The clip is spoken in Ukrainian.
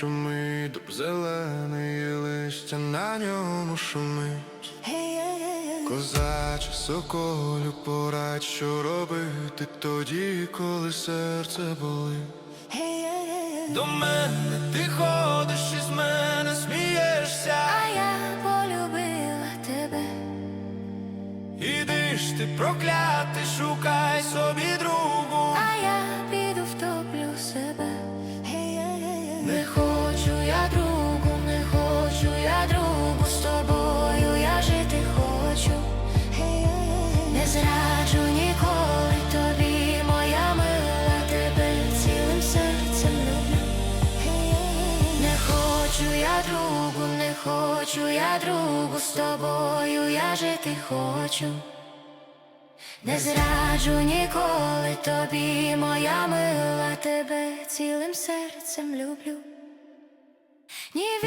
шумить, дуб зелений листя на ньому шумить. Козаче, соколю, порадь, що робити тоді, коли серце болить. До мене ти ходиш із мене смієшся, а я полюбила тебе. Іди ж ти проклятий, шукай. Другу, з тобою я жити хочу. Не зраджу ніколи тобі, моя мила, тебе цілим серцем люблю. Ні